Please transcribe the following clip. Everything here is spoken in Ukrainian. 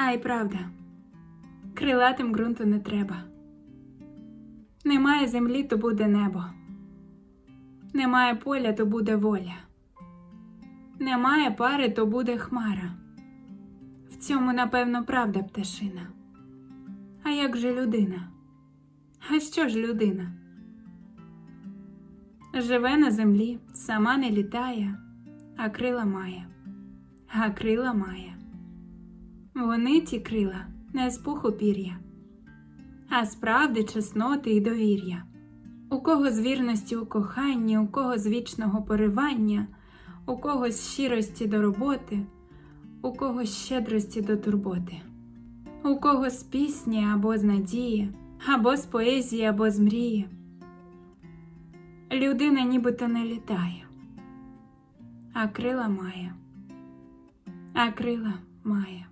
А й правда, крилатим ґрунту не треба. Немає землі, то буде небо. Немає поля, то буде воля. Немає пари, то буде хмара. В цьому, напевно, правда пташина. А як же людина? А що ж людина? Живе на землі, сама не літає, а крила має, а крила має. Вони ті крила не з пуху пір'я, а з правди, чесноти і довір'я. У кого з вірності у коханні, у кого з вічного поривання, у кого з щирості до роботи, у кого з щедрості до турботи, у кого з пісні або з надії, або з поезії, або з мрії. Людина нібито не літає, а крила має, а крила має.